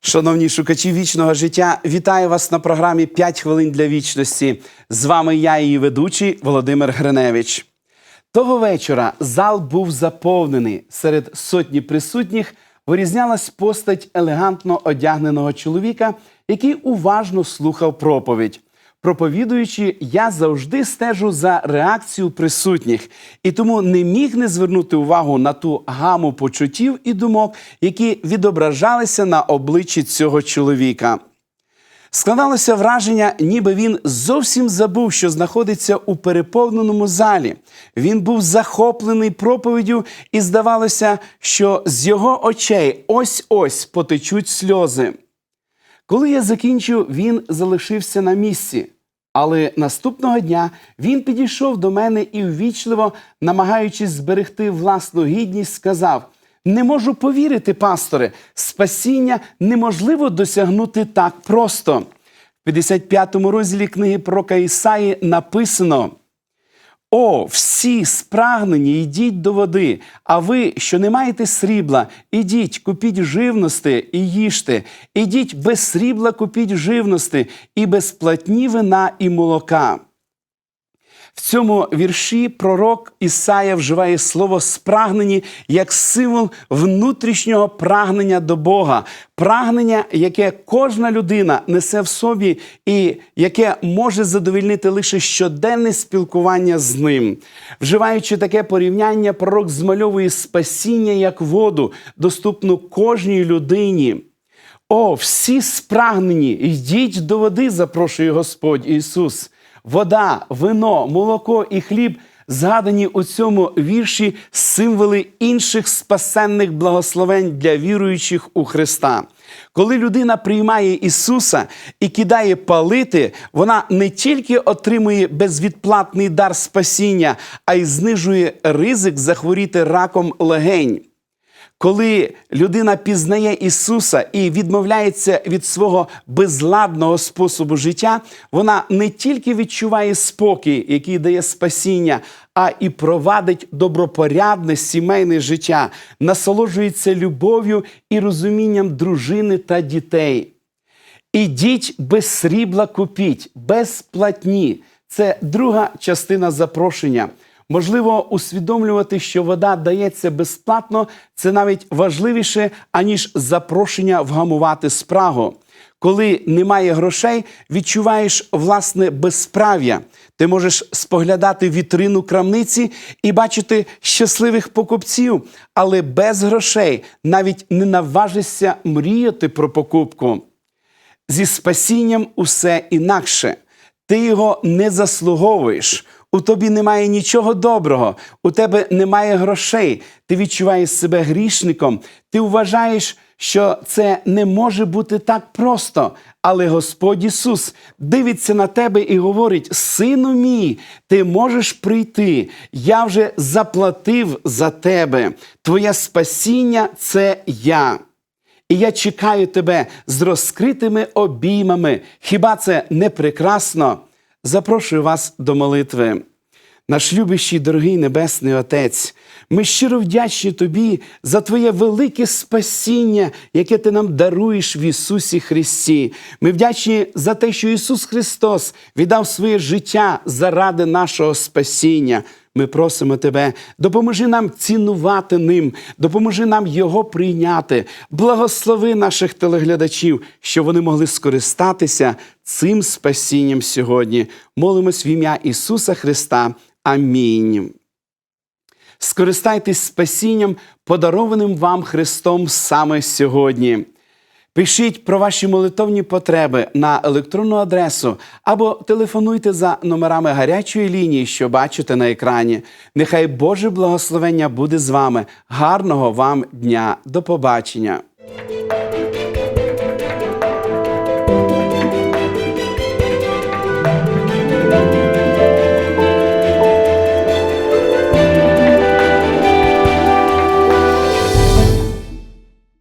Шановні шукачі вічного життя, вітаю вас на програмі «5 хвилин для вічності. З вами я, її ведучий Володимир Гриневич. Того вечора зал був заповнений. Серед сотні присутніх вирізнялась постать елегантно одягненого чоловіка, який уважно слухав проповідь. Проповідуючи, я завжди стежу за реакцією присутніх і тому не міг не звернути увагу на ту гаму почуттів і думок, які відображалися на обличчі цього чоловіка. Складалося враження, ніби він зовсім забув, що знаходиться у переповненому залі. Він був захоплений проповіддю, і здавалося, що з його очей ось ось потечуть сльози. Коли я закінчив, він залишився на місці. Але наступного дня він підійшов до мене і ввічливо, намагаючись зберегти власну гідність, сказав: Не можу повірити, пасторе, спасіння неможливо досягнути так просто. В 55-му розділі книги про Ісаї написано. О, всі спрагнені, йдіть до води, а ви, що не маєте срібла, ідіть, купіть живності і їжте, ідіть без срібла купіть живності і без платні вина і молока. В цьому вірші пророк Ісая вживає слово спрагнені як символ внутрішнього прагнення до Бога, прагнення, яке кожна людина несе в собі, і яке може задовільнити лише щоденне спілкування з ним. Вживаючи таке порівняння, пророк змальовує спасіння як воду, доступну кожній людині. О, всі спрагнені, йдіть до води, запрошує Господь Ісус. Вода, вино, молоко і хліб згадані у цьому вірші символи інших спасенних благословень для віруючих у Христа. Коли людина приймає Ісуса і кидає палити, вона не тільки отримує безвідплатний дар спасіння, а й знижує ризик захворіти раком легень. Коли людина пізнає Ісуса і відмовляється від свого безладного способу життя, вона не тільки відчуває спокій, який дає спасіння, а і провадить добропорядне сімейне життя, насолоджується любов'ю і розумінням дружини та дітей. Ідіть без срібла купіть, без платні. Це друга частина запрошення. Можливо, усвідомлювати, що вода дається безплатно, це навіть важливіше, аніж запрошення вгамувати спрагу. Коли немає грошей, відчуваєш власне безправ'я. Ти можеш споглядати вітрину крамниці і бачити щасливих покупців, але без грошей навіть не наважишся мріяти про покупку. Зі спасінням усе інакше. Ти його не заслуговуєш. У тобі немає нічого доброго, у тебе немає грошей, ти відчуваєш себе грішником, ти вважаєш, що це не може бути так просто. Але Господь Ісус дивиться на тебе і говорить: Сину мій, ти можеш прийти. Я вже заплатив за тебе. Твоє спасіння це я. І я чекаю тебе з розкритими обіймами. Хіба це не прекрасно? Запрошую вас до молитви. Наш любящий, дорогий Небесний Отець, ми щиро вдячні Тобі за Твоє велике спасіння, яке Ти нам даруєш в Ісусі Христі. Ми вдячні за те, що Ісус Христос віддав своє життя заради нашого спасіння. Ми просимо Тебе, допоможи нам цінувати ним, допоможи нам Його прийняти. Благослови наших телеглядачів, щоб вони могли скористатися цим спасінням сьогодні. Молимось в ім'я Ісуса Христа. Амінь. Скористайтесь спасінням, подарованим вам Христом саме сьогодні. Пишіть про ваші молитовні потреби на електронну адресу або телефонуйте за номерами гарячої лінії, що бачите на екрані. Нехай Боже благословення буде з вами. Гарного вам дня! До побачення!